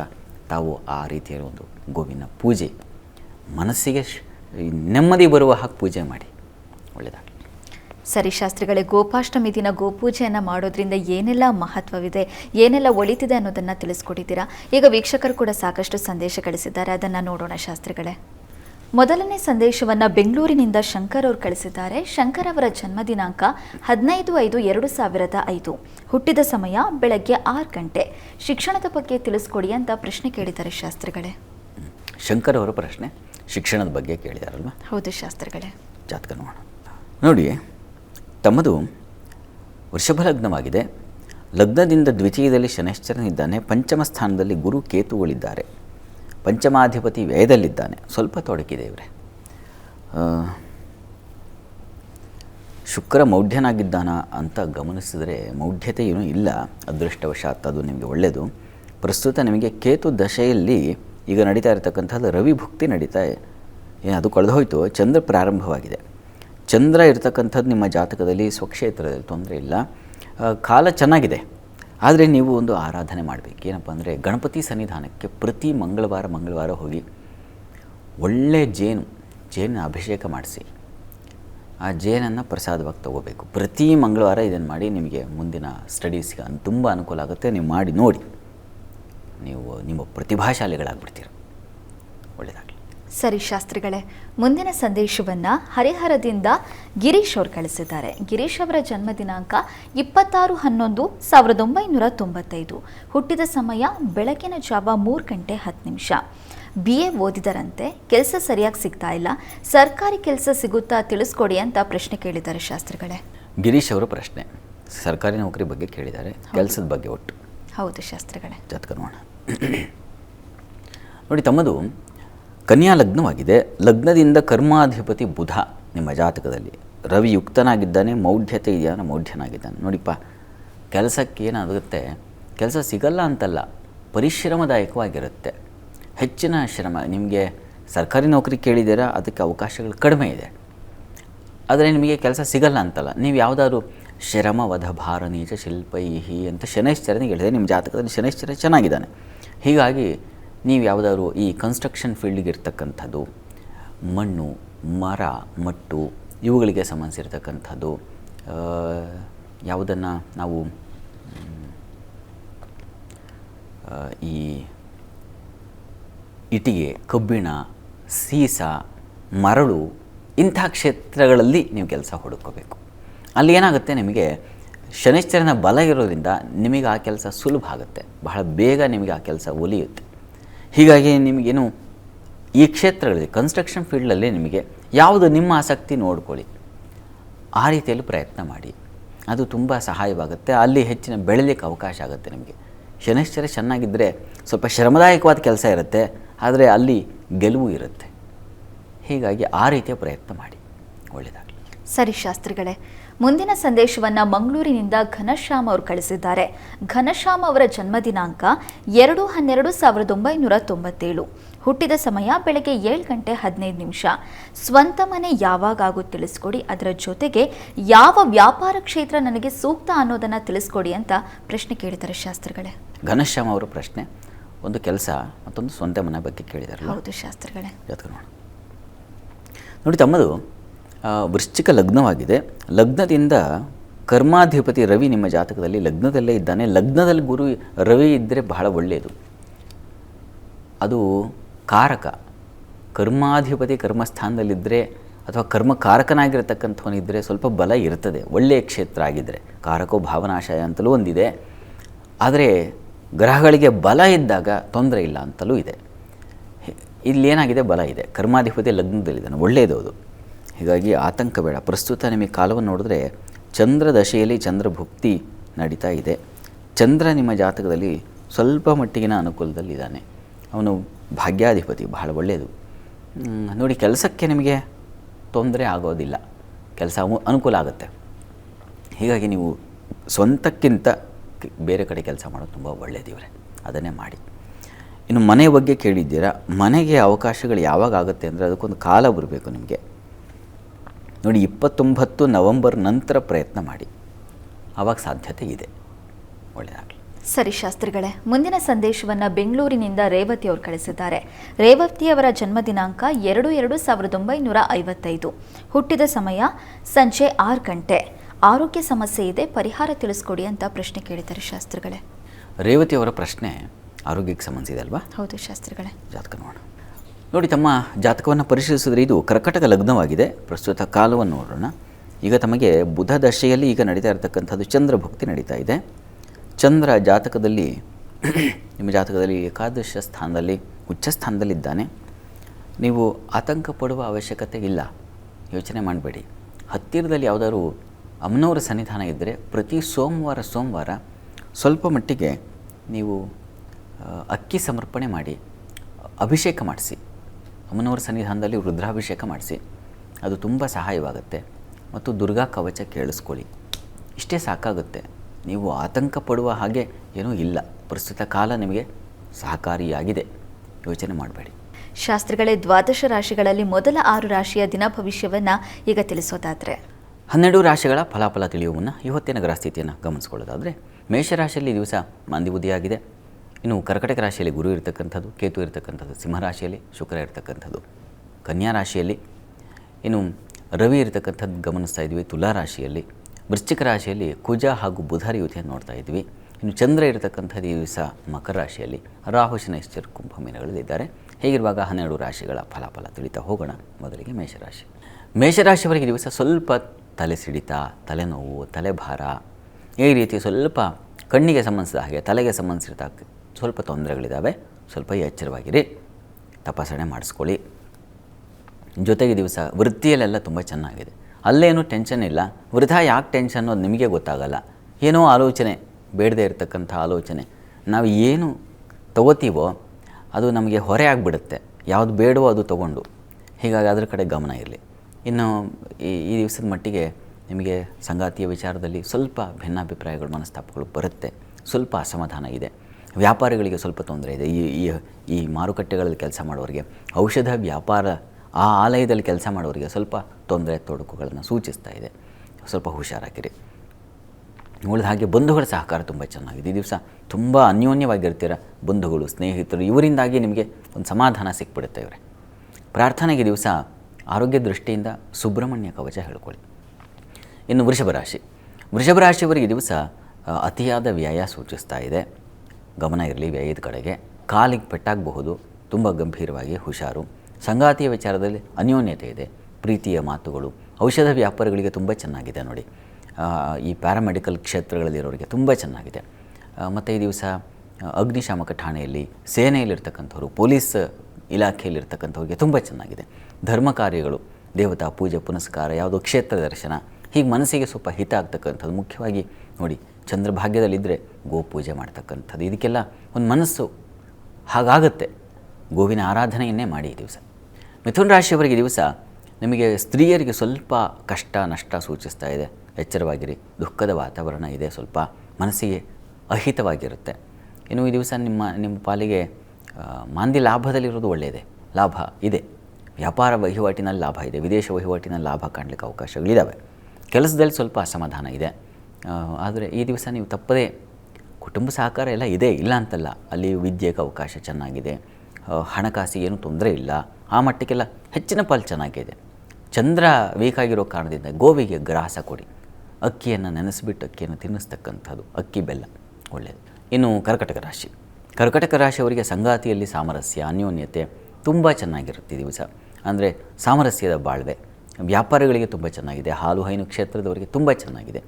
ತಾವು ಆ ರೀತಿಯ ಒಂದು ಗೋವಿನ ಪೂಜೆ. ಮನಸ್ಸಿಗೆ ನೆಮ್ಮದಿ ಬರುವ ಹಾಗೆ ಪೂಜೆ ಮಾಡಿ. ಒಳ್ಳೆಯದಾಗಲಿ
ಸರಿ ಶಾಸ್ತ್ರಿಗಳೇ ಗೋಪಾಷ್ಟಮಿ ದಿನ ಗೋಪೂಜೆಯನ್ನು ಮಾಡೋದ್ರಿಂದ ಏನೆಲ್ಲ ಮಹತ್ವವಿದೆ ಏನೆಲ್ಲ ಒಳಿತಿದೆ ಅನ್ನೋದನ್ನು ತಿಳಿಸ್ಕೊಟ್ಟಿದ್ದೀರಾ? ಈಗ ವೀಕ್ಷಕರು ಕೂಡ ಸಾಕಷ್ಟು ಸಂದೇಶ ಕಳಿಸಿದ್ದಾರೆ ಅದನ್ನು ನೋಡೋಣ ಶಾಸ್ತ್ರಿಗಳೇ. ಮೊದಲನೇ ಸಂದೇಶವನ್ನು ಬೆಂಗಳೂರಿನಿಂದ ಶಂಕರ್ ಅವರು ಕಳಿಸಿದ್ದಾರೆ. ಶಂಕರ್ ಅವರ ಜನ್ಮ ದಿನಾಂಕ ಹದಿನೈದು ಐದು ಎರಡು ಸಾವಿರದ ಐದು. ಹುಟ್ಟಿದ ಸಮಯ ಬೆಳಗ್ಗೆ ಆರು ಗಂಟೆ. ಶಿಕ್ಷಣದ ಬಗ್ಗೆ ತಿಳಿಸ್ಕೊಡಿ ಅಂತ ಪ್ರಶ್ನೆ ಕೇಳಿದ್ದಾರೆ ಶಾಸ್ತ್ರಿಗಳೇ.
ಶಂಕರ್ ಅವರ ಪ್ರಶ್ನೆ ಶಿಕ್ಷಣದ ಬಗ್ಗೆ ಕೇಳಿದಾರಲ್ವಾ?
ಹೌದು ಶಾಸ್ತ್ರಿಗಳೇ.
ಜಾತಕ ನೋಡೋಣ. ನೋಡಿ ತಮ್ಮದು ವೃಷಭ ಲಗ್ನವಾಗಿದೆ ಲಗ್ನದಿಂದ ದ್ವಿತೀಯದಲ್ಲಿ ಶನೈಶ್ಚರನಿದ್ದಾನೆ. ಪಂಚಮ ಸ್ಥಾನದಲ್ಲಿ ಗುರು ಕೇತುಗಳಿದ್ದಾರೆ. ಪಂಚಮಾಧಿಪತಿ ವ್ಯಯದಲ್ಲಿದ್ದಾನೆ. ಸ್ವಲ್ಪ ತೊಡಕಿದೆ ಇವರೇ. ಶುಕ್ರ ಮೌಢ್ಯನಾಗಿದ್ದಾನ ಅಂತ ಗಮನಿಸಿದರೆ ಮೌಢ್ಯತೆ ಏನೂ ಇಲ್ಲ. ಅದೃಷ್ಟವಶಾತ್ ಅದು ನಿಮಗೆ ಒಳ್ಳೆಯದು ಪ್ರಸ್ತುತ ನಿಮಗೆ ಕೇತು ದಶೆಯಲ್ಲಿ ಈಗ ನಡೀತಾ ಇರತಕ್ಕಂಥದ್ದು ರವಿಭುಕ್ತಿ ನಡೀತಾ ಏನು ಅದು ಕಳೆದು ಹೋಯಿತು ಚಂದ್ರ ಪ್ರಾರಂಭವಾಗಿದೆ. ಚಂದ್ರ ಇರತಕ್ಕಂಥದ್ದು ನಿಮ್ಮ ಜಾತಕದಲ್ಲಿ ಸ್ವಕ್ಷೇತ್ರದಲ್ಲಿ ತೊಂದರೆ ಇಲ್ಲ. ಕಾಲ ಚೆನ್ನಾಗಿದೆ. ಆದರೆ ನೀವು ಒಂದು ಆರಾಧನೆ ಮಾಡಬೇಕು. ಏನಪ್ಪ ಅಂದರೆ ಗಣಪತಿ ಸನ್ನಿಧಾನಕ್ಕೆ ಪ್ರತಿ ಮಂಗಳವಾರ ಮಂಗಳವಾರ ಹೋಗಿ ಒಳ್ಳೆ ಜೇನು ಜೇನು ಅಭಿಷೇಕ ಮಾಡಿಸಿ. ಆ ಜೇನನ್ನು ಪ್ರಸಾದವಾಗಿ ತಗೋಬೇಕು. ಪ್ರತಿ ಮಂಗಳವಾರ ಇದನ್ನು ಮಾಡಿ ನಿಮಗೆ ಮುಂದಿನ ಸ್ಟಡೀಸ್ಗೆ ತುಂಬ ಅನುಕೂಲ ಆಗುತ್ತೆ. ನೀವು ಮಾಡಿ ನೋಡಿ. ನೀವು ನಿಮ್ಮ ಪ್ರತಿಭಾಶಾಲಿಗಳಾಗ್ಬಿಡ್ತೀರ. ಒಳ್ಳೆಯದಾಗಲಿ
ಸರಿ ಶಾಸ್ತ್ರಿಗಳೇ ಮುಂದಿನ ಸಂದೇಶವನ್ನು ಹರಿಹರದಿಂದ ಗಿರೀಶ್ ಅವರು ಕಳಿಸಿದ್ದಾರೆ. ಗಿರೀಶ್ ಅವರ ಜನ್ಮ ದಿನಾಂಕ ಇಪ್ಪತ್ತಾರು ಹನ್ನೊಂದು ಸಾವಿರದ ಒಂಬೈನೂರ ತೊಂಬತ್ತೈದು. ಹುಟ್ಟಿದ ಸಮಯ ಬೆಳಕಿನ ಜಾವ ಮೂರು ಗಂಟೆ ಹತ್ತು ನಿಮಿಷ. ಬಿ ಎ ಓದಿದರಂತೆ ಕೆಲಸ ಸರಿಯಾಗಿ ಸಿಗ್ತಾ ಇಲ್ಲ. ಸರ್ಕಾರಿ ಕೆಲಸ ಸಿಗುತ್ತಾ ತಿಳಿಸ್ಕೊಡಿ ಅಂತ ಪ್ರಶ್ನೆ ಕೇಳಿದ್ದಾರೆ ಶಾಸ್ತ್ರಿಗಳೇ.
ಗಿರೀಶ್ ಅವರ ಪ್ರಶ್ನೆ. ಸರ್ಕಾರಿ ನೌಕರಿ ಬಗ್ಗೆ ಕೇಳಿದ್ದಾರೆ. ಕೆಲಸದ ಬಗ್ಗೆ ಒಟ್ಟು.
ಹೌದು ಶಾಸ್ತ್ರಿಗಳೇ.
ಜೊತೆ ನೋಡಿ ತಮ್ಮದು ಕನ್ಯಾ ಲಗ್ನವಾಗಿದೆ. ಲಗ್ನದಿಂದ ಕರ್ಮಾಧಿಪತಿ ಬುಧ ನಿಮ್ಮ ಜಾತಕದಲ್ಲಿ. ರವಿ ಯುಕ್ತನಾಗಿದ್ದಾನೆ, ಮೌಢ್ಯತೆ ಇದೆಯಾನ ಮೌಢ್ಯನಾಗಿದ್ದಾನೆ. ನೋಡಿಪ್ಪ, ಕೆಲಸಕ್ಕೆ ಏನಾಗುತ್ತೆ? ಕೆಲಸ ಸಿಗಲ್ಲ ಅಂತಲ್ಲ, ಪರಿಶ್ರಮದಾಯಕವಾಗಿರುತ್ತೆ. ಹೆಚ್ಚಿನ ಶ್ರಮ, ನಿಮಗೆ ಸರ್ಕಾರಿ ನೌಕರಿ ಕೇಳಿದ್ದೀರಾ? ಅದಕ್ಕೆ ಅವಕಾಶಗಳು ಕಡಿಮೆ ಇದೆ. ಆದರೆ ನಿಮಗೆ ಕೆಲಸ ಸಿಗಲ್ಲ ಅಂತಲ್ಲ, ನೀವು ಯಾವುದಾದ್ರು ಶ್ರಮವಧ ಭಾರ ನೀಚ ಶಿಲ್ಪೈಹಿ ಅಂತ ಶನೈಶ್ಚರನಿಗೆ ಹೇಳಿದೆ ನಿಮ್ಮ ಜಾತಕದಲ್ಲಿ ಶನೈಶ್ಚರ ಚೆನ್ನಾಗಿದ್ದಾನೆ. ಹೀಗಾಗಿ ನೀವು ಯಾವುದಾದ್ರು ಈ ಕನ್ಸ್ಟ್ರಕ್ಷನ್ ಫೀಲ್ಡಿಗೆ ಇರ್ತಕ್ಕಂಥದ್ದು, ಮಣ್ಣು, ಮರ, ಮಟ್ಟು, ಇವುಗಳಿಗೆ ಸಂಬಂಧಿಸಿರ್ತಕ್ಕಂಥದ್ದು ಯಾವುದನ್ನು ನಾವು ಈ ಇಟಿಗೆ, ಕಬ್ಬಿಣ, ಸೀಸ, ಮರಳು ಇಂಥ ಕ್ಷೇತ್ರಗಳಲ್ಲಿ ನೀವು ಕೆಲಸ ಹುಡುಕೋಬೇಕು ಅಲ್ಲಿ ಏನಾಗುತ್ತೆ ನಿಮಗೆ, ಶನಿಶ್ಚರನ ಬಲ ಇರೋದ್ರಿಂದ ನಿಮಗೆ ಆ ಕೆಲಸ ಸುಲಭ ಆಗುತ್ತೆ. ಬಹಳ ಬೇಗ ನಿಮಗೆ ಆ ಕೆಲಸ ಒಲಿಯುತ್ತೆ. ಹೀಗಾಗಿ ನಿಮಗೇನು ಈ ಕ್ಷೇತ್ರಗಳಲ್ಲಿ ಕನ್ಸ್ಟ್ರಕ್ಷನ್ ಫೀಲ್ಡಲ್ಲಿ ನಿಮಗೆ ಯಾವುದು ನಿಮ್ಮ ಆಸಕ್ತಿ ನೋಡ್ಕೊಳ್ಳಿ. ಆ ರೀತಿಯಲ್ಲಿ ಪ್ರಯತ್ನ ಮಾಡಿ. ಅದು ತುಂಬ ಸಹಾಯವಾಗುತ್ತೆ. ಅಲ್ಲಿ ಹೆಚ್ಚಿನ ಬೆಳಲಿಕ್ಕೆ ಅವಕಾಶ ಆಗುತ್ತೆ ನಿಮಗೆ. ಶನಿಶ್ಚರ ಚೆನ್ನಾಗಿದ್ದರೆ ಸ್ವಲ್ಪ ಶ್ರಮದಾಯಕವಾದ ಕೆಲಸ ಇರುತ್ತೆ, ಆದರೆ ಅಲ್ಲಿ ಗೆಲುವು ಇರುತ್ತೆ. ಹೀಗಾಗಿ ಆ ರೀತಿಯ ಪ್ರಯತ್ನ ಮಾಡಿ. ಒಳ್ಳೆಯದಾಗಲಿ
ಸರಿ ಶಾಸ್ತ್ರಿಗಳೇ ಮುಂದಿನ ಸಂದೇಶವನ್ನ ಮಂಗಳೂರಿನಿಂದ ಘನಶ್ಯಾಮ್ ಅವರು ಕಳಿಸಿದ್ದಾರೆ. ಘನಶ್ಯಾಮ್ ಅವರ ಜನ್ಮ ದಿನಾಂಕ ಎರಡು ಹನ್ನೆರಡು ಸಾವಿರದ ಒಂಬೈನೂರ ತೊಂಬತ್ತೇಳು. ಹುಟ್ಟಿದ ಸಮಯ ಬೆಳಗ್ಗೆ ಏಳು ಗಂಟೆ ಹದಿನೈದು ನಿಮಿಷ. ಸ್ವಂತ ಮನೆ ಯಾವಾಗಾಗೂ ತಿಳಿಸ್ಕೊಡಿ. ಅದರ ಜೊತೆಗೆ ಯಾವ ವ್ಯಾಪಾರ ಕ್ಷೇತ್ರ ನನಗೆ ಸೂಕ್ತ ಅನ್ನೋದನ್ನು ತಿಳಿಸ್ಕೊಡಿ ಅಂತ ಪ್ರಶ್ನೆ ಕೇಳಿದ್ದಾರೆ ಶಾಸ್ತ್ರಗಳೇ.
ಘನಶ್ಯಾಮ್ ಅವರ ಪ್ರಶ್ನೆ. ಒಂದು ಕೆಲಸ ಮತ್ತೊಂದು ಸ್ವಂತ ಮನೆ ಬಗ್ಗೆ ಕೇಳಿದ್ದಾರೆ
ಹೌದು ಶಾಸ್ತ್ರಗಳೇ.
ನೋಡಿ ತಮ್ಮದು ವೃಶ್ಚಿಕ ಲಗ್ನವಾಗಿದೆ. ಲಗ್ನದಿಂದ ಕರ್ಮಾಧಿಪತಿ ರವಿ ನಿಮ್ಮ ಜಾತಕದಲ್ಲಿ ಲಗ್ನದಲ್ಲೇ ಇದ್ದಾನೆ. ಲಗ್ನದಲ್ಲಿ ಗುರು ರವಿ ಇದ್ದರೆ ಬಹಳ ಒಳ್ಳೆಯದು. ಅದು ಕಾರಕ. ಕರ್ಮಾಧಿಪತಿ ಕರ್ಮಸ್ಥಾನದಲ್ಲಿದ್ದರೆ ಅಥವಾ ಕರ್ಮಕಾರಕನಾಗಿರ್ತಕ್ಕಂಥವನಿದ್ದರೆ ಸ್ವಲ್ಪ ಬಲ ಇರ್ತದೆ. ಒಳ್ಳೆಯ ಕ್ಷೇತ್ರ ಆಗಿದ್ದರೆ ಕಾರಕೋ ಭಾವನಾಶಯ ಅಂತಲೂ ಒಂದಿದೆ. ಆದರೆ ಗ್ರಹಗಳಿಗೆ ಬಲ ಇದ್ದಾಗ ತೊಂದರೆ ಇಲ್ಲ ಅಂತಲೂ ಇದೆ. ಇಲ್ಲೇನಾಗಿದೆ? ಬಲ ಇದೆ. ಕರ್ಮಾಧಿಪತಿ ಲಗ್ನದಲ್ಲಿದ್ದಾನೆ. ಒಳ್ಳೆಯದು ಅದು. ಹೀಗಾಗಿ ಆತಂಕ ಬೇಡ. ಪ್ರಸ್ತುತ ನಿಮಗೆ ಕಾಲವನ್ನು ನೋಡಿದ್ರೆ ಚಂದ್ರ ದಶೆಯಲ್ಲಿ ಚಂದ್ರ ಭುಕ್ತಿ ನಡೀತಾ ಇದೆ. ಚಂದ್ರ ನಿಮ್ಮ ಜಾತಕದಲ್ಲಿ ಸ್ವಲ್ಪ ಮಟ್ಟಿಗಿನ ಅನುಕೂಲದಲ್ಲಿದ್ದಾನೆ. ಅವನು ಭಾಗ್ಯಾಧಿಪತಿ, ಬಹಳ ಒಳ್ಳೆಯದು. ನೋಡಿ ಕೆಲಸಕ್ಕೆ ನಿಮಗೆ ತೊಂದರೆ ಆಗೋದಿಲ್ಲ. ಕೆಲಸ ಅನು- ಅನುಕೂಲ ಆಗುತ್ತೆ. ಹೀಗಾಗಿ ನೀವು ಸ್ವಂತಕ್ಕಿಂತ ಬೇರೆ ಕಡೆ ಕೆಲಸ ಮಾಡೋದು ತುಂಬ ಒಳ್ಳೆಯದಿವ್ರೆ ಅದನ್ನೇ ಮಾಡಿ. ಇನ್ನು ಮನೆ ಬಗ್ಗೆ ಕೇಳಿದ್ದೀರಾ? ಮನೆಗೆ ಅವಕಾಶಗಳು ಯಾವಾಗ ಆಗುತ್ತೆ ಅಂದರೆ ಅದಕ್ಕೊಂದು ಕಾಲ ಬರಬೇಕು ನಿಮಗೆ. ನೋಡಿ ಇಪ್ಪತ್ತೊಂಬತ್ತು ನವಂಬರ್ ನಂತರ ಪ್ರಯತ್ನ ಮಾಡಿ. ಆವಾಗ ಸಾಧ್ಯತೆ ಇದೆ. ಒಳ್ಳೆಯದಾಗಲಿ
ಸರಿ ಶಾಸ್ತ್ರಿಗಳೇ ಮುಂದಿನ ಸಂದೇಶವನ್ನು ಬೆಂಗಳೂರಿನಿಂದ ರೇವತಿ ಅವರು ಕಳಿಸಿದ್ದಾರೆ. ರೇವತಿ ಅವರ ಜನ್ಮ ದಿನಾಂಕ ಎರಡು ಎರಡು ಸಾವಿರದ ಒಂಬೈನೂರ ಐವತ್ತೈದು. ಹುಟ್ಟಿದ ಸಮಯ ಸಂಜೆ ಆರು ಗಂಟೆ. ಆರೋಗ್ಯ ಸಮಸ್ಯೆ ಇದೆ ಪರಿಹಾರ ತಿಳಿಸ್ಕೊಡಿ ಅಂತ ಪ್ರಶ್ನೆ ಕೇಳಿದ್ದಾರೆ ಶಾಸ್ತ್ರಿಗಳೇ.
ರೇವತಿ ಅವರ ಪ್ರಶ್ನೆ ಆರೋಗ್ಯಕ್ಕೆ ಸಂಬಂಧಿಸಿದೆ ಅಲ್ವಾ?
ಹೌದು ಶಾಸ್ತ್ರಿಗಳೇ.
ಜಾತಕ ನೋಡೋಣ. ನೋಡಿ ತಮ್ಮ ಜಾತಕವನ್ನು ಪರಿಶೀಲಿಸಿದರೆ ಇದು ಕರ್ಕಟಕ ಲಗ್ನವಾಗಿದೆ. ಪ್ರಸ್ತುತ ಕಾಲವನ್ನು ನೋಡೋಣ. ಈಗ ತಮಗೆ ಬುಧ ದಶೆಯಲ್ಲಿ ಈಗ ನಡೀತಾ ಇರತಕ್ಕಂಥದ್ದು ಚಂದ್ರ ಭಕ್ತಿ ನಡೀತಾ ಇದೆ. ಚಂದ್ರ ಜಾತಕದಲ್ಲಿ ನಿಮ್ಮ ಜಾತಕದಲ್ಲಿ ಏಕಾದಶ ಸ್ಥಾನದಲ್ಲಿ, ಉಚ್ಚ ಸ್ಥಾನದಲ್ಲಿದ್ದಾನೆ. ನೀವು ಆತಂಕ ಪಡುವ ಅವಶ್ಯಕತೆ ಇಲ್ಲ. ಯೋಚನೆ ಮಾಡಬೇಡಿ. ಹತ್ತಿರದಲ್ಲಿ ಯಾವುದಾದ್ರು ಅಮ್ಮನವರ ಸನ್ನಿಧಾನ ಇದ್ದರೆ ಪ್ರತಿ ಸೋಮವಾರ ಸೋಮವಾರ ಸ್ವಲ್ಪ ಮಟ್ಟಿಗೆ ನೀವು ಅಕ್ಕಿ ಸಮರ್ಪಣೆ ಮಾಡಿ, ಅಭಿಷೇಕ ಮಾಡಿಸಿ. ಅಮ್ಮನವರ ಸನ್ನಿಧಾನದಲ್ಲಿ ರುದ್ರಾಭಿಷೇಕ ಮಾಡಿಸಿ ಅದು ತುಂಬ ಸಹಾಯವಾಗುತ್ತೆ. ಮತ್ತು ದುರ್ಗಾ ಕವಚ ಕೇಳಿಸ್ಕೊಳ್ಳಿ. ಇಷ್ಟೇ ಸಾಕಾಗುತ್ತೆ. ನೀವು ಆತಂಕ ಪಡುವ ಹಾಗೆ ಏನೂ ಇಲ್ಲ. ಪ್ರಸ್ತುತ ಕಾಲ ನಿಮಗೆ ಸಹಕಾರಿಯಾಗಿದೆ. ಯೋಚನೆ ಮಾಡಬೇಡಿ.
ಶಾಸ್ತ್ರಿಗಳೇ ದ್ವಾದಶ ರಾಶಿಗಳಲ್ಲಿ ಮೊದಲ ಆರು ರಾಶಿಯ ದಿನ ಭವಿಷ್ಯವನ್ನು ಈಗ ತಿಳಿಸೋದಾದರೆ?
ಹನ್ನೆರಡು ರಾಶಿಗಳ ಫಲಾಫಲ ತಿಳಿಯುವ ಮುನ್ನ ಇವತ್ತಿನ ಗ್ರಹಸ್ಥಿತಿಯನ್ನು ಗಮನಿಸ್ಕೊಳ್ಳೋದಾದರೆ ಮೇಷರಾಶಿಯಲ್ಲಿ ದಿವಸ ಮಂದಿ ಮಂದಿಬುದ್ಧಿಯಾಗಿದೆ ಇನ್ನು ಕರ್ಕಟಕ ರಾಶಿಯಲ್ಲಿ ಗುರು ಇರ್ತಕ್ಕಂಥದ್ದು, ಕೇತು ಇರ್ತಕ್ಕಂಥದ್ದು ಸಿಂಹರಾಶಿಯಲ್ಲಿ ಶುಕ್ರ ಇರ್ತಕ್ಕಂಥದ್ದು, ಕನ್ಯಾ ರಾಶಿಯಲ್ಲಿ ಇನ್ನು ರವಿ ಇರ್ತಕ್ಕಂಥದ್ದು ಗಮನಿಸ್ತಾ ಇದ್ವಿ ತುಲಾ ರಾಶಿಯಲ್ಲಿ, ವೃಶ್ಚಿಕ ರಾಶಿಯಲ್ಲಿ ಕುಜ ಹಾಗೂ ಬುಧರ ಯುವತಿಯನ್ನು ನೋಡ್ತಾ ಇದ್ವಿ ಇನ್ನು ಚಂದ್ರ ಇರತಕ್ಕಂಥದ್ದು ಈ ದಿವಸ ಮಕರ ರಾಶಿಯಲ್ಲಿ, ರಾಹು ಶನೈಶ್ಚರ್ ಕುಂಭ ಇದ್ದಾರೆ. ಹೀಗಿರುವಾಗ ಹನ್ನೆರಡು ರಾಶಿಗಳ ಫಲಾಫಲ ತಿಳಿತಾ ಹೋಗೋಣ ಮೊದಲಿಗೆ ಮೇಷರಾಶಿ. ಮೇಷರಾಶಿಯವರಿಗೆ ದಿವಸ ಸ್ವಲ್ಪ ತಲೆ ಸಿಡಿತ, ತಲೆನೋವು, ತಲೆಭಾರ, ಈ ರೀತಿ ಸ್ವಲ್ಪ ಕಣ್ಣಿಗೆ ಸಂಬಂಧಿಸಿದ ಹಾಗೆ ತಲೆಗೆ ಸಂಬಂಧಿಸಿದ ಸ್ವಲ್ಪ ತೊಂದರೆಗಳಿದ್ದಾವೆ. ಸ್ವಲ್ಪ ಎಚ್ಚರವಾಗಿರಿ. ತಪಾಸಣೆ ಮಾಡಿಸ್ಕೊಳ್ಳಿ. ಜೊತೆಗೆ ದಿವಸ ವೃತ್ತಿಯಲ್ಲೆಲ್ಲ ತುಂಬ ಚೆನ್ನಾಗಿದೆ. ಅಲ್ಲೇನೂ ಟೆನ್ಷನ್ ಇಲ್ಲ. ವೃಥ ಯಾಕೆ ಟೆನ್ಷನ್ ಅನ್ನೋದು ನಿಮಗೆ ಗೊತ್ತಾಗಲ್ಲ. ಏನೋ ಆಲೋಚನೆ, ಬೇಡದೇ ಇರತಕ್ಕಂಥ ಆಲೋಚನೆ. ನಾವು ಏನು ತಗೋತೀವೋ ಅದು ನಮಗೆ ಹೊರೆ ಆಗಿಬಿಡುತ್ತೆ. ಯಾವುದು ಬೇಡವೋ ಅದು ತಗೊಂಡು. ಹೀಗಾಗಿ ಅದರ ಕಡೆ ಗಮನ ಇರಲಿ. ಇನ್ನು ಈ ದಿವಸದ ಮಟ್ಟಿಗೆ ನಿಮಗೆ ಸಂಗಾತಿಯ ವಿಚಾರದಲ್ಲಿ ಸ್ವಲ್ಪ ಭಿನ್ನಾಭಿಪ್ರಾಯಗಳು ಮನಸ್ತಾಪಗಳು ಬರುತ್ತೆ. ಸ್ವಲ್ಪ ಅಸಮಾಧಾನ ಇದೆ. ವ್ಯಾಪಾರಿಗಳಿಗೆ ಸ್ವಲ್ಪ ತೊಂದರೆ ಇದೆ. ಈ ಈ ಈ ಮಾರುಕಟ್ಟೆಗಳಲ್ಲಿ ಕೆಲಸ ಮಾಡೋರಿಗೆ ಔಷಧ ವ್ಯಾಪಾರ, ಆ ಆಲಯದಲ್ಲಿ ಕೆಲಸ ಮಾಡೋರಿಗೆ ಸ್ವಲ್ಪ ತೊಂದರೆ ತೊಡಕುಗಳನ್ನು ಸೂಚಿಸ್ತಾ ಇದೆ. ಸ್ವಲ್ಪ ಹುಷಾರಾಗಿರಿ. ಉಳಿದ ಹಾಗೆ ಬಂಧುಗಳ ಸಹಕಾರ ತುಂಬ ಚೆನ್ನಾಗಿದೆ. ಈ ದಿವಸ ತುಂಬ ಅನ್ಯೋನ್ಯವಾಗಿರ್ತೀರ ಬಂಧುಗಳು, ಸ್ನೇಹಿತರು. ಇವರಿಂದಾಗಿ ನಿಮಗೆ ಒಂದು ಸಮಾಧಾನ ಸಿಕ್ಬಿಡುತ್ತೆ ಇವರೇ. ಪ್ರಾರ್ಥನೆಗೆ ದಿವಸ ಆರೋಗ್ಯ ದೃಷ್ಟಿಯಿಂದ ಸುಬ್ರಹ್ಮಣ್ಯ ಕವಚ ಹೇಳ್ಕೊಳ್ಳಿ. ಇನ್ನು ವೃಷಭ ರಾಶಿ. ವೃಷಭ ರಾಶಿಯವರಿಗೆ ದಿವಸ ಅತಿಯಾದ ವ್ಯಯ ಸೂಚಿಸ್ತಾ ಇದೆ. ಗಮನ ಇರಲಿ ವ್ಯಯದ ಕಡೆಗೆ. ಕಾಲಿಗೆ ಪೆಟ್ಟಾಗಬಹುದು, ತುಂಬ ಗಂಭೀರವಾಗಿ ಹುಷಾರು. ಸಂಗಾತಿಯ ವಿಚಾರದಲ್ಲಿ ಅನ್ಯೋನ್ಯತೆ ಇದೆ, ಪ್ರೀತಿಯ ಮಾತುಗಳು, ಔಷಧ ವ್ಯಾಪಾರಿಗಳಿಗೆ ತುಂಬ ಚೆನ್ನಾಗಿದೆ ನೋಡಿ. ಈ ಪ್ಯಾರಾಮೆಡಿಕಲ್ ಕ್ಷೇತ್ರಗಳಲ್ಲಿರೋರಿಗೆ ತುಂಬ ಚೆನ್ನಾಗಿದೆ. ಮತ್ತು ಈ ದಿವಸ ಅಗ್ನಿಶಾಮಕ ಠಾಣೆಯಲ್ಲಿ ಸೇನೆಯಲ್ಲಿರ್ತಕ್ಕಂಥವ್ರು, ಪೊಲೀಸ್ ಇಲಾಖೆಯಲ್ಲಿರ್ತಕ್ಕಂಥವ್ರಿಗೆ ತುಂಬ ಚೆನ್ನಾಗಿದೆ. ಧರ್ಮ ಕಾರ್ಯಗಳು, ದೇವತಾ ಪೂಜೆ, ಪುನಸ್ಕಾರ, ಯಾವುದೋ ಕ್ಷೇತ್ರ ದರ್ಶನ ಹೀಗೆ ಮನಸ್ಸಿಗೆ ಸ್ವಲ್ಪ ಹಿತ ಆಗ್ತಕ್ಕಂಥದ್ದು. ಮುಖ್ಯವಾಗಿ ನೋಡಿ ಚಂದ್ರಭಾಗ್ಯದಲ್ಲಿದ್ದರೆ ಗೋಪೂಜೆ ಮಾಡ್ತಕ್ಕಂಥದ್ದು. ಇದಕ್ಕೆಲ್ಲ ಒಂದು ಮನಸ್ಸು ಹಾಗಾಗತ್ತೆ. ಗೋವಿನ ಆರಾಧನೆಯನ್ನೇ ಮಾಡಿ ಈ ದಿವಸ. ಮಿಥುನ ರಾಶಿಯವರಿಗೆ ದಿವಸ ನಿಮಗೆ ಸ್ತ್ರೀಯರಿಗೆ ಸ್ವಲ್ಪ ಕಷ್ಟ, ನಷ್ಟ ಸೂಚಿಸ್ತಾ ಇದೆ. ಎಚ್ಚರವಾಗಿರಿ. ದುಃಖದ ವಾತಾವರಣ ಇದೆ, ಸ್ವಲ್ಪ ಮನಸ್ಸಿಗೆ ಅಹಿತವಾಗಿರುತ್ತೆ. ಇನ್ನು ಈ ದಿವಸ ನಿಮ್ಮ ನಿಮ್ಮ ಪಾಲಿಗೆ ಮಾಂದಿ ಲಾಭದಲ್ಲಿರೋದು ಒಳ್ಳೆಯದೇ ಲಾಭ ಇದೆ. ವ್ಯಾಪಾರ ವಹಿವಾಟಿನಲ್ಲಿ ಲಾಭ ಇದೆ. ವಿದೇಶ ವಹಿವಾಟಿನಲ್ಲಿ ಲಾಭ ಕಾಣಲಿಕ್ಕೆ ಅವಕಾಶಗಳಿದ್ದಾವೆ ಕೆಲಸದಲ್ಲಿ ಸ್ವಲ್ಪ ಅಸಮಾಧಾನ ಇದೆ. ಆದರೆ ಈ ದಿವಸ ನೀವು ತಪ್ಪದೇ ಕುಟುಂಬ ಸಹಕಾರ ಎಲ್ಲ ಇದೆ, ಇಲ್ಲ ಅಂತಲ್ಲ. ಅಲ್ಲಿ ವಿದ್ಯೆಗೆ ಅವಕಾಶ ಚೆನ್ನಾಗಿದೆ. ಹಣಕಾಸಿಗೆ ಏನೂ ತೊಂದರೆ ಇಲ್ಲ. ಆ ಮಟ್ಟಕ್ಕೆಲ್ಲ ಹೆಚ್ಚಿನ ಪಾಲು ಚೆನ್ನಾಗಿದೆ. ಚಂದ್ರ ಬೇಕಾಗಿರೋ ಕಾರಣದಿಂದ ಗೋವಿಗೆ ಗ್ರಾಸ ಕೊಡಿ. ಅಕ್ಕಿಯನ್ನು ನೆನೆಸಿಬಿಟ್ಟು ಅಕ್ಕಿಯನ್ನು ತಿನ್ನಿಸ್ತಕ್ಕಂಥದ್ದು. ಅಕ್ಕಿ ಬೆಲ್ಲ ಒಳ್ಳೆಯದು ಇನ್ನು ಕರ್ಕಟಕ ರಾಶಿ. ಕರ್ಕಟಕ ರಾಶಿಯವರಿಗೆ ಸಂಗಾತಿಯಲ್ಲಿ ಸಾಮರಸ್ಯ, ಅನ್ಯೋನ್ಯತೆ ತುಂಬ ಚೆನ್ನಾಗಿರುತ್ತೆ ಈ ದಿವಸ. ಅಂದರೆ ಸಾಮರಸ್ಯದ ಬಾಳ್ವೆ. ವ್ಯಾಪಾರಿಗಳಿಗೆ ತುಂಬ ಚೆನ್ನಾಗಿದೆ. ಹಾಲು ಹೈನು ಕ್ಷೇತ್ರದವರಿಗೆ ತುಂಬ ಚೆನ್ನಾಗಿದೆ.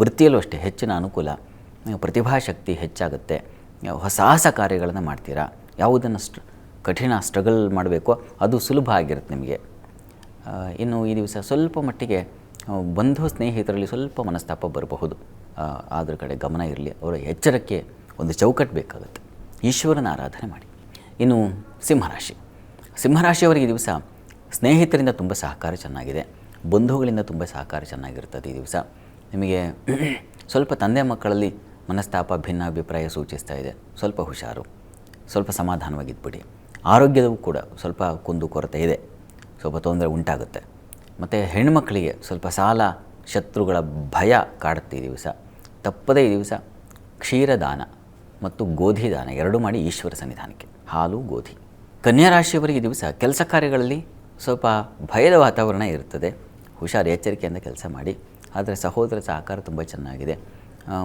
ವೃತ್ತಿಯಲ್ಲೂ ಅಷ್ಟೇ ಹೆಚ್ಚಿನ ಅನುಕೂಲ, ಪ್ರತಿಭಾಶಕ್ತಿ ಹೆಚ್ಚಾಗುತ್ತೆ. ಹೊಸ ಹೊಸ ಕಾರ್ಯಗಳನ್ನು ಮಾಡ್ತೀರಾ? ಯಾವುದನ್ನು ಸ್ಟ್ರ, ಕಠಿಣ ಸ್ಟ್ರಗಲ್ ಮಾಡಬೇಕೋ ಅದು ಸುಲಭ ಆಗಿರುತ್ತೆ ನಿಮಗೆ. ಇನ್ನು ಈ ದಿವಸ ಸ್ವಲ್ಪ ಮಟ್ಟಿಗೆ ಬಂಧು ಸ್ನೇಹಿತರಲ್ಲಿ ಸ್ವಲ್ಪ ಮನಸ್ತಾಪ ಬರಬಹುದು. ಅದ್ರ ಕಡೆ ಗಮನ ಇರಲಿ, ಅವರ ಎಚ್ಚರಕ್ಕೆ ಒಂದು ಚೌಕಟ್ಟು ಬೇಕಾಗುತ್ತೆ. ಈಶ್ವರನ ಆರಾಧನೆ ಮಾಡಿ. ಇನ್ನು ಸಿಂಹರಾಶಿ. ಸಿಂಹರಾಶಿಯವರಿಗೆ ಈ ದಿವಸ ಸ್ನೇಹಿತರಿಂದ ತುಂಬ ಸಹಕಾರ ಚೆನ್ನಾಗಿದೆ. ಬಂಧುಗಳಿಂದ ತುಂಬ ಸಹಕಾರ ಚೆನ್ನಾಗಿರ್ತದೆ ಈ ದಿವಸ. ನಿಮಗೆ ಸ್ವಲ್ಪ ತಂದೆ ಮಕ್ಕಳಲ್ಲಿ ಮನಸ್ತಾಪ, ಭಿನ್ನಾಭಿಪ್ರಾಯ ಸೂಚಿಸ್ತಾ ಇದೆ. ಸ್ವಲ್ಪ ಹುಷಾರು, ಸ್ವಲ್ಪ ಸಮಾಧಾನವಾಗಿದ್ಬಿಡಿ. ಆರೋಗ್ಯದವು ಕೂಡ ಸ್ವಲ್ಪ ಕುಂದು ಕೊರತೆ ಇದೆ. ಸ್ವಲ್ಪ ತೊಂದರೆ ಉಂಟಾಗುತ್ತೆ. ಮತ್ತು ಹೆಣ್ಮಕ್ಕಳಿಗೆ ಸ್ವಲ್ಪ ಸಾಲ, ಶತ್ರುಗಳ ಭಯ ಕಾಡುತ್ತೆ ಈ ದಿವಸ. ತಪ್ಪದೇ ಈ ದಿವಸ ಕ್ಷೀರದಾನ ಮತ್ತು ಗೋಧಿ ದಾನ ಎರಡೂ ಮಾಡಿ ಈಶ್ವರ ಸನ್ನಿಧಾನಕ್ಕೆ. ಹಾಲು, ಗೋಧಿ. ಕನ್ಯಾ ರಾಶಿಯವರಿಗೆ ದಿವಸ ಕೆಲಸ ಕಾರ್ಯಗಳಲ್ಲಿ ಸ್ವಲ್ಪ ಭಯದ ವಾತಾವರಣ ಇರ್ತದೆ ಹುಷಾರು ಎಚ್ಚರಿಕೆಯಿಂದ ಕೆಲಸ ಮಾಡಿ. ಆದರೆ ಸಹೋದರ ಸಹಕಾರ ತುಂಬ ಚೆನ್ನಾಗಿದೆ.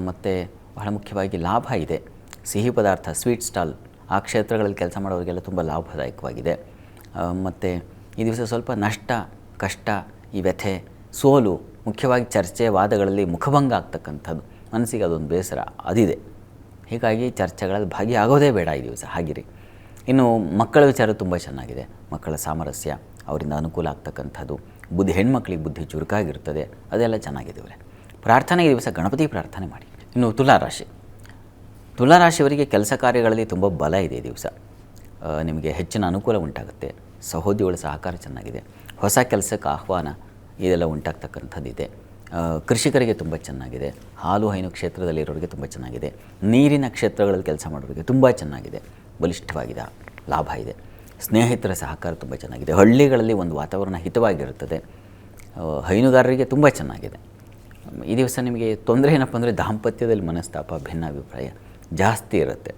ಮತ್ತು ಬಹಳ ಮುಖ್ಯವಾಗಿ ಲಾಭ ಇದೆ. ಸಿಹಿ ಪದಾರ್ಥ, ಸ್ವೀಟ್ ಸ್ಟಾಲ್, ಆ ಕ್ಷೇತ್ರಗಳಲ್ಲಿ ಕೆಲಸ ಮಾಡೋರಿಗೆಲ್ಲ ತುಂಬ ಲಾಭದಾಯಕವಾಗಿದೆ. ಮತ್ತು ಈ ದಿವಸ ಸ್ವಲ್ಪ ನಷ್ಟ, ಕಷ್ಟ, ಈ ವ್ಯಥೆ, ಸೋಲು, ಮುಖ್ಯವಾಗಿ ಚರ್ಚೆ, ವಾದಗಳಲ್ಲಿ ಮುಖಭಂಗ ಆಗ್ತಕ್ಕಂಥದ್ದು. ಮನಸ್ಸಿಗೆ ಅದೊಂದು ಬೇಸರ ಅದಿದೆ. ಹೀಗಾಗಿ ಚರ್ಚೆಗಳಲ್ಲಿ ಭಾಗಿಯಾಗೋದೇ ಬೇಡ ಈ ದಿವಸ. ಹಾಗಿರಿ. ಇನ್ನು ಮಕ್ಕಳ ವಿಚಾರ ತುಂಬ ಚೆನ್ನಾಗಿದೆ. ಮಕ್ಕಳ ಸಾಮರಸ್ಯ. ಅವರಿಂದ ಅನುಕೂಲ ಆಗ್ತಕ್ಕಂಥದ್ದು. ಬುದ್ಧಿ, ಹೆಣ್ಮಕ್ಳಿಗೆ ಬುದ್ಧಿ ಚುರುಕಾಗಿರ್ತದೆ. ಅದೆಲ್ಲ ಚೆನ್ನಾಗಿದೆ ಅವರೇ ಪ್ರಾರ್ಥನೆ, ಈ ದಿವಸ ಗಣಪತಿ ಪ್ರಾರ್ಥನೆ ಮಾಡಿ. ಇನ್ನು ತುಲಾರಾಶಿ ತುಲಾರಾಶಿಯವರಿಗೆ ಕೆಲಸ ಕಾರ್ಯಗಳಲ್ಲಿ ತುಂಬ ಬಲ ಇದೆ ದಿವಸ. ನಿಮಗೆ ಹೆಚ್ಚಿನ ಅನುಕೂಲ ಉಂಟಾಗುತ್ತೆ. ಸಹೋದ್ಯೋಗಳ ಸಹಕಾರ ಚೆನ್ನಾಗಿದೆ. ಹೊಸ ಕೆಲಸಕ್ಕೆ ಆಹ್ವಾನ ಇದೆಲ್ಲ ಉಂಟಾಗ್ತಕ್ಕಂಥದ್ದಿದೆ. ಕೃಷಿಕರಿಗೆ ತುಂಬ ಚೆನ್ನಾಗಿದೆ. ಹಾಲು, ಹೈನು ಕ್ಷೇತ್ರದಲ್ಲಿರೋರಿಗೆ ತುಂಬ ಚೆನ್ನಾಗಿದೆ. ನೀರಿನ ಕ್ಷೇತ್ರಗಳಲ್ಲಿ ಕೆಲಸ ಮಾಡೋರಿಗೆ ತುಂಬ ಚೆನ್ನಾಗಿದೆ. ಬಲಿಷ್ಠವಾಗಿದೆ ಲಾಭ ಇದೆ. ಸ್ನೇಹಿತರ ಸಹಕಾರ ತುಂಬ ಚೆನ್ನಾಗಿದೆ. ಹಳ್ಳಿಗಳಲ್ಲಿ ಒಂದು ವಾತಾವರಣ ಹಿತವಾಗಿರುತ್ತದೆ. ಹೈನುಗಾರರಿಗೆ ತುಂಬ ಚೆನ್ನಾಗಿದೆ. ಈ ದಿವಸ ನಿಮಗೆ ತೊಂದರೆ ಏನಪ್ಪ ಅಂದರೆ ದಾಂಪತ್ಯದಲ್ಲಿ ಮನಸ್ತಾಪ, ಭಿನ್ನಾಭಿಪ್ರಾಯ ಜಾಸ್ತಿ ಇರುತ್ತೆ.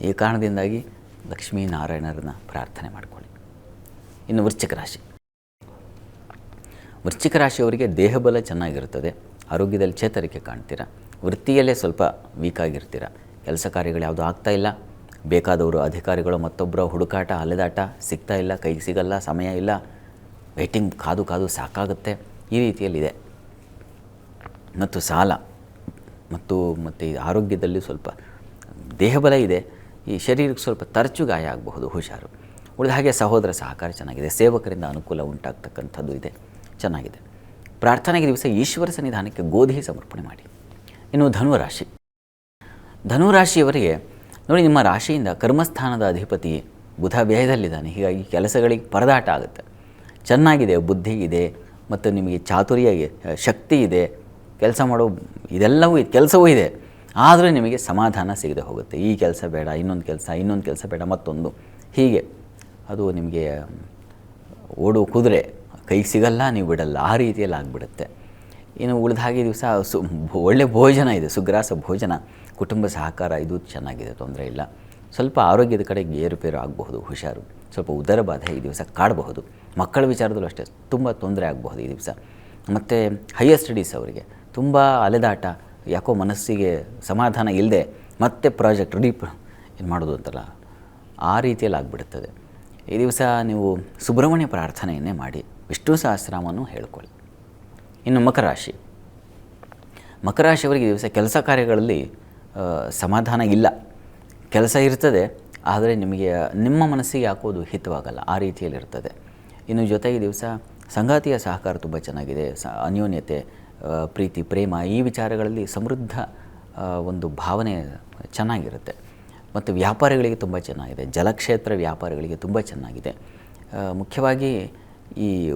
ಈ ಕಾರಣದಿಂದಾಗಿ ಲಕ್ಷ್ಮೀನಾರಾಯಣರನ್ನ ಪ್ರಾರ್ಥನೆ ಮಾಡಿಕೊಳ್ಳಿ. ಇನ್ನು ವೃಶ್ಚಿಕ ರಾಶಿ. ವೃಶ್ಚಿಕ ರಾಶಿಯವರಿಗೆ ದೇಹಬಲ ಚೆನ್ನಾಗಿರುತ್ತದೆ. ಆರೋಗ್ಯದಲ್ಲಿ ಚೇತರಿಕೆ ಕಾಣ್ತೀರಾ. ವೃತ್ತಿಯಲ್ಲೇ ಸ್ವಲ್ಪ ವೀಕ್ ಆಗಿರ್ತೀರಾ. ಕೆಲಸ ಕಾರ್ಯಗಳು ಯಾವುದೂ ಆಗ್ತಾ ಇಲ್ಲ. ಬೇಕಾದವರು ಅಧಿಕಾರಿಗಳು ಮತ್ತೊಬ್ಬರ ಹುಡುಕಾಟ, ಅಲೆದಾಟ ಸಿಗ್ತಾ ಇಲ್ಲ ಕೈಗೆ ಸಿಗಲ್ಲ, ಸಮಯ ಇಲ್ಲ. ವೇಟಿಂಗ್ ಕಾದು ಕಾದು ಸಾಕಾಗುತ್ತೆ. ಈ ರೀತಿಯಲ್ಲಿದೆ. ಮತ್ತು ಸಾಲ. ಮತ್ತು ಮತ್ತು ಆರೋಗ್ಯದಲ್ಲಿ ಸ್ವಲ್ಪ ದೇಹಬಲ ಇದೆ. ಈ ಶರೀರಕ್ಕೆ ಸ್ವಲ್ಪ ತರಚು ಗಾಯ ಆಗಬಹುದು, ಹುಷಾರು. ಉಳಿದ ಹಾಗೆ ಸಹೋದರ ಸಹಕಾರ ಚೆನ್ನಾಗಿದೆ. ಸೇವಕರಿಂದ ಅನುಕೂಲ ಉಂಟಾಗ್ತಕ್ಕಂಥದ್ದು ಇದೆ. ಚೆನ್ನಾಗಿದೆ. ಪ್ರಾರ್ಥನೆಗೆ ದಿವಸ ಈಶ್ವರ ಸನ್ನಿಧಾನಕ್ಕೆ ಗೋಧಿ ಸಮರ್ಪಣೆ ಮಾಡಿ. ಇನ್ನು ಧನುರಾಶಿ. ಧನುರಾಶಿಯವರಿಗೆ ನೋಡಿ, ನಿಮ್ಮ ರಾಶಿಯಿಂದ ಕರ್ಮಸ್ಥಾನದ ಅಧಿಪತಿ ಬುಧ ವ್ಯಯದಲ್ಲಿದ್ದಾನೆ. ಹೀಗಾಗಿ ಕೆಲಸಗಳಿಗೆ ಪರದಾಟ ಆಗುತ್ತೆ. ಚೆನ್ನಾಗಿದೆ ಬುದ್ಧಿ ಇದೆ ಮತ್ತು ನಿಮಗೆ ಚಾತುರ್ಯ ಶಕ್ತಿ ಇದೆ, ಕೆಲಸ ಮಾಡೋ ಇದೆಲ್ಲವೂ ಇದೆ, ಕೆಲಸವೂ ಇದೆ. ಆದರೂ ನಿಮಗೆ ಸಮಾಧಾನ ಸಿಗದೆ ಹೋಗುತ್ತೆ. ಈ ಕೆಲಸ ಬೇಡ, ಇನ್ನೊಂದು ಕೆಲಸ ಇನ್ನೊಂದು ಕೆಲಸ ಬೇಡ, ಮತ್ತೊಂದು. ಹೀಗೆ ಅದು ನಿಮಗೆ ಓಡು ಕುದುರೆ, ಕೈಗೆ ಸಿಗಲ್ಲ, ನೀವು ಬಿಡಲ್ಲ. ಆ ರೀತಿಯಲ್ಲಿ ಆಗಿಬಿಡುತ್ತೆ. ಇನ್ನು ಉಳಿದ ಹಾಗೆ ದಿವಸ ಸು ಒಳ್ಳೆ ಭೋಜನ ಇದೆ, ಸುಗ್ರಾಸ ಭೋಜನ. ಕುಟುಂಬ ಸಹಕಾರ ಇದು ಚೆನ್ನಾಗಿದೆ, ತೊಂದರೆ ಇಲ್ಲ. ಸ್ವಲ್ಪ ಆರೋಗ್ಯದ ಕಡೆಗೆ ಏರುಪೇರು ಆಗಬಹುದು, ಹುಷಾರು. ಸ್ವಲ್ಪ ಉದರ ಬಾಧೆ ಈ ದಿವಸ ಕಾಡಬಹುದು. ಮಕ್ಕಳ ವಿಚಾರದಲ್ಲೂ ಅಷ್ಟೇ, ತುಂಬ ತೊಂದರೆ ಆಗಬಹುದು ಈ ದಿವಸ. ಮತ್ತು ಹೈಯರ್ ಸ್ಟಡೀಸ್ ಅವರಿಗೆ, ತುಂಬ ಅಲೆದಾಟ, ಯಾಕೋ ಮನಸ್ಸಿಗೆ ಸಮಾಧಾನ ಇಲ್ಲದೆ ಮತ್ತೆ ಪ್ರಾಜೆಕ್ಟ್ ರೆಡಿ ಏನು ಮಾಡೋದು ಅಂತಲ್ಲ, ಆ ರೀತಿಯಲ್ಲಿ ಆಗಿಬಿಡುತ್ತದೆ ಈ ದಿವಸ ನೀವು ಸುಬ್ರಹ್ಮಣ್ಯ ಪ್ರಾರ್ಥನೆಯನ್ನೇ ಮಾಡಿ, ವಿಷ್ಣು ಸಹಸ್ರನಾಮವನ್ನು ಹೇಳ್ಕೊಳ್ಳಿ. ಇನ್ನು ಮಕರ ರಾಶಿ. ಮಕರ ರಾಶಿಯವರಿಗೆ ದಿವಸ ಕೆಲಸ ಕಾರ್ಯಗಳಲ್ಲಿ ಸಮಾಧಾನ ಇಲ್ಲ. ಕೆಲಸ ಇರ್ತದೆ, ಆದರೆ ನಿಮಗೆ, ನಿಮ್ಮ ಮನಸ್ಸಿಗೆ ಹಾಕೋದು ಹಿತವಾಗಲ್ಲ. ಆ ರೀತಿಯಲ್ಲಿರ್ತದೆ ಇನ್ನು ಜೊತೆಗೆ ದಿವಸ ಸಂಗಾತಿಯ ಸಹಕಾರ ತುಂಬ ಚೆನ್ನಾಗಿದೆ. ಸ, ಅನ್ಯೋನ್ಯತೆ ಪ್ರೀತಿ, ಪ್ರೇಮ ಈ ವಿಚಾರಗಳಲ್ಲಿ ಸಮೃದ್ಧ ಒಂದು ಭಾವನೆ ಚೆನ್ನಾಗಿರುತ್ತೆ. ಮತ್ತು ವ್ಯಾಪಾರಿಗಳಿಗೆ ತುಂಬ ಚೆನ್ನಾಗಿದೆ. ಜಲಕ್ಷೇತ್ರ ವ್ಯಾಪಾರಿಗಳಿಗೆ ತುಂಬ ಚೆನ್ನಾಗಿದೆ. ಮುಖ್ಯವಾಗಿ ಈ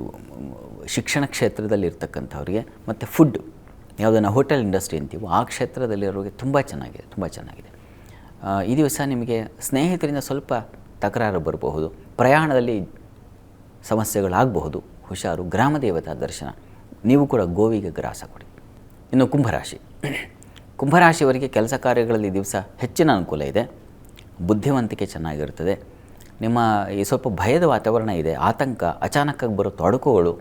ಶಿಕ್ಷಣ ಕ್ಷೇತ್ರದಲ್ಲಿ ಇರ್ತಕ್ಕಂಥವ್ರಿಗೆ ಮತ್ತು ಫುಡ್ ಯಾವುದನ್ನು ಹೋಟೆಲ್ ಇಂಡಸ್ಟ್ರಿ ಅಂತೀವೋ ಆ ಕ್ಷೇತ್ರದಲ್ಲಿರೋರಿಗೆ ತುಂಬ ಚೆನ್ನಾಗಿದೆ ತುಂಬ ಚೆನ್ನಾಗಿದೆ. ಈ ದಿವಸ ನಿಮಗೆ ಸ್ನೇಹಿತರಿಂದ ಸ್ವಲ್ಪ ತಕರಾರು ಬರಬಹುದು, ಪ್ರಯಾಣದಲ್ಲಿ ಸಮಸ್ಯೆಗಳಾಗಬಹುದು, ಹುಷಾರು ಗ್ರಾಮ ದೇವತಾ ದರ್ಶನ, ನೀವು ಕೂಡ ಗೋವಿಗೆ ಗ್ರಾಸ ಕೊಡಿ. ಇನ್ನು ಕುಂಭರಾಶಿ. ಕುಂಭರಾಶಿಯವರಿಗೆ ಕೆಲಸ ಕಾರ್ಯಗಳಲ್ಲಿ ದಿವಸ ಹೆಚ್ಚಿನ ಅನುಕೂಲ ಇದೆ, ಬುದ್ಧಿವಂತಿಕೆ ಚೆನ್ನಾಗಿರ್ತದೆ ನಿಮ್ಮ ಈ ಸ್ವಲ್ಪ ಭಯದ ವಾತಾವರಣ ಇದೆ, ಆತಂಕ ಅಚಾನಕ್ಕಾಗಿ ಬರೋ ತೊಡಕುಗಳು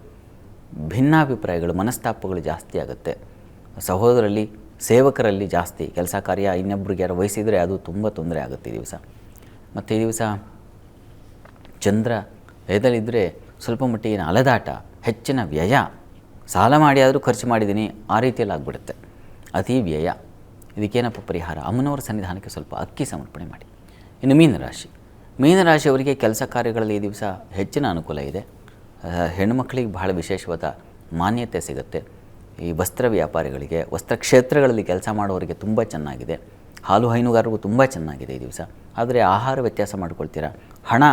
ಭಿನ್ನಾಭಿಪ್ರಾಯಗಳು, ಮನಸ್ತಾಪಗಳು ಜಾಸ್ತಿ ಆಗುತ್ತೆ. ಸಹೋದರಲ್ಲಿ, ಸೇವಕರಲ್ಲಿ ಜಾಸ್ತಿ, ಕೆಲಸ ಕಾರ್ಯ ಇನ್ನೊಬ್ರಿಗೆ ಯಾರು ವಹಿಸಿದರೆ ಅದು ತುಂಬ ತೊಂದರೆ ಆಗುತ್ತೆ ಈ ದಿವಸ. ಮತ್ತು ಈ ದಿವಸ ಚಂದ್ರ ಎದಲಿದ್ದರೆ ಸ್ವಲ್ಪ ಮಟ್ಟಿಗಿನ ಅಲದಾಟ, ಹೆಚ್ಚಿನ ವ್ಯಯ, ಸಾಲ ಮಾಡಿ ಆದರೂ ಖರ್ಚು ಮಾಡಿದ್ದೀನಿ, ಆ ರೀತಿಯಲ್ಲಿ ಆಗಿಬಿಡುತ್ತೆ. ಅತಿ ವ್ಯಯ. ಇದಕ್ಕೇನಪ್ಪ ಪರಿಹಾರ? ಅಮ್ಮನವರ ಸನ್ನಿಧಾನಕ್ಕೆ ಸ್ವಲ್ಪ ಅಕ್ಕಿ ಸಮರ್ಪಣೆ ಮಾಡಿ. ಇನ್ನು ಮೀನರಾಶಿ. ಮೀನರಾಶಿಯವರಿಗೆ ಕೆಲಸ ಕಾರ್ಯಗಳಲ್ಲಿ ಈ ದಿವಸ ಹೆಚ್ಚಿನ ಅನುಕೂಲ ಇದೆ. ಹೆಣ್ಣುಮಕ್ಕಳಿಗೆ ಬಹಳ ವಿಶೇಷವಾದ ಮಾನ್ಯತೆ ಸಿಗುತ್ತೆ. ಈ ವಸ್ತ್ರ ವ್ಯಾಪಾರಿಗಳಿಗೆ, ವಸ್ತ್ರ ಕ್ಷೇತ್ರಗಳಲ್ಲಿ ಕೆಲಸ ಮಾಡೋರಿಗೆ ತುಂಬ ಚೆನ್ನಾಗಿದೆ. ಹಾಲು ಹೈನುಗಾರರಿಗೂ ತುಂಬ ಚೆನ್ನಾಗಿದೆ ಈ ದಿವಸ. ಆದರೆ ಆಹಾರ ವ್ಯತ್ಯಾಸ ಮಾಡ್ಕೊಳ್ತೀರಾ? ಹಣ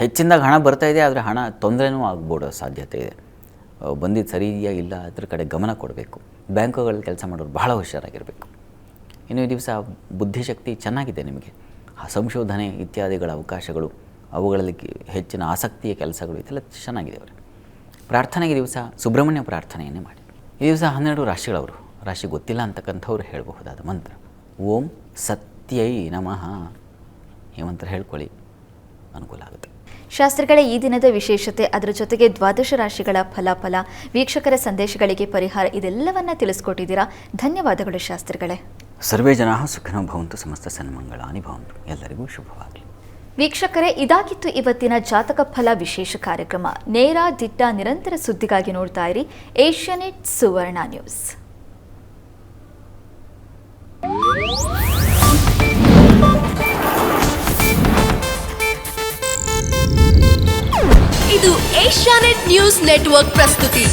ಹೆಚ್ಚಿನದಾಗ ಹಣ ಬರ್ತಾ ಇದೆ, ಆದರೆ ಹಣ ತೊಂದರೆನೂ ಆಗ್ಬೋಡೋ ಸಾಧ್ಯತೆ ಇದೆ. ಬಂದಿದ್ದು ಸರಿ ಇಲ್ಲ ಅದ್ರ ಕಡೆ ಗಮನ ಕೊಡಬೇಕು. ಬ್ಯಾಂಕುಗಳಲ್ಲಿ ಕೆಲಸ ಮಾಡೋರು ಬಹಳ ಹುಷಾರಾಗಿರಬೇಕು. ಇನ್ನು ಈ ದಿವಸ ಬುದ್ಧಿಶಕ್ತಿ ಚೆನ್ನಾಗಿದೆ ನಿಮಗೆ. ಸಂಶೋಧನೆ ಇತ್ಯಾದಿಗಳ ಅವಕಾಶಗಳು, ಅವುಗಳಲ್ಲಿ ಹೆಚ್ಚಿನ ಆಸಕ್ತಿಯ ಕೆಲಸಗಳು ಇದೆಲ್ಲ ಚೆನ್ನಾಗಿದೆ ಅವರು ಪ್ರಾರ್ಥನೆಗೆ ದಿವಸ ಸುಬ್ರಹ್ಮಣ್ಯ ಪ್ರಾರ್ಥನೆಯನ್ನೇ ಮಾಡಿ. ಈ ದಿವಸ ಹನ್ನೆರಡು ರಾಶಿಗಳವರು, ರಾಶಿ ಗೊತ್ತಿಲ್ಲ ಅಂತಕ್ಕಂಥವ್ರು ಹೇಳಬಹುದಾದ ಮಂತ್ರ. ಓಂ ಸತ್ಯೈ ನಮಃ. ಈ ಮಂತ್ರ ಹೇಳ್ಕೊಳ್ಳಿ, ಅನುಕೂಲ ಆಗುತ್ತೆ.
ಶಾಸ್ತ್ರಿಗಳೇ ಈ ದಿನದ ವಿಶೇಷತೆ, ಅದರ ಜೊತೆಗೆ ದ್ವಾದಶ ರಾಶಿಗಳ ಫಲಾಫಲ, ವೀಕ್ಷಕರ ಸಂದೇಶಗಳಿಗೆ ಪರಿಹಾರ, ಇದೆಲ್ಲವನ್ನ ತಿಳಿಸ್ಕೊಟ್ಟಿದ್ದೀರಾ? ಧನ್ಯವಾದಗಳು ಶಾಸ್ತ್ರಿಗಳೇ.
ಸರ್ವೇ ಜನ ಸುಖಿನೋ ಭವಂತು ಸಮಸ್ತ ಸನ್ಮಂಗಳಾನಿ ಭವಂತು. ಎಲ್ಲರಿಗೂ ಶುಭವಾಗಲಿ.
ವೀಕ್ಷಕರೇ ಇದಾಗಿತ್ತು ಇವತ್ತಿನ ಜಾತಕ ಫಲ ವಿಶೇಷ ಕಾರ್ಯಕ್ರಮ. ನೇರ ದಿಟ್ಟ ನಿರಂತರ ಸುದ್ದಿಗಾಗಿ ನೋಡ್ತಾ ಇರಿ ಏಷ್ಯಾನೆಟ್ ಸುವರ್ಣ ನ್ಯೂಸ್.
ಇದು ಏಷ್ಯಾನೆಟ್ ನ್ಯೂಸ್ ನೆಟ್ವರ್ಕ್ ಪ್ರಸ್ತುತಿ.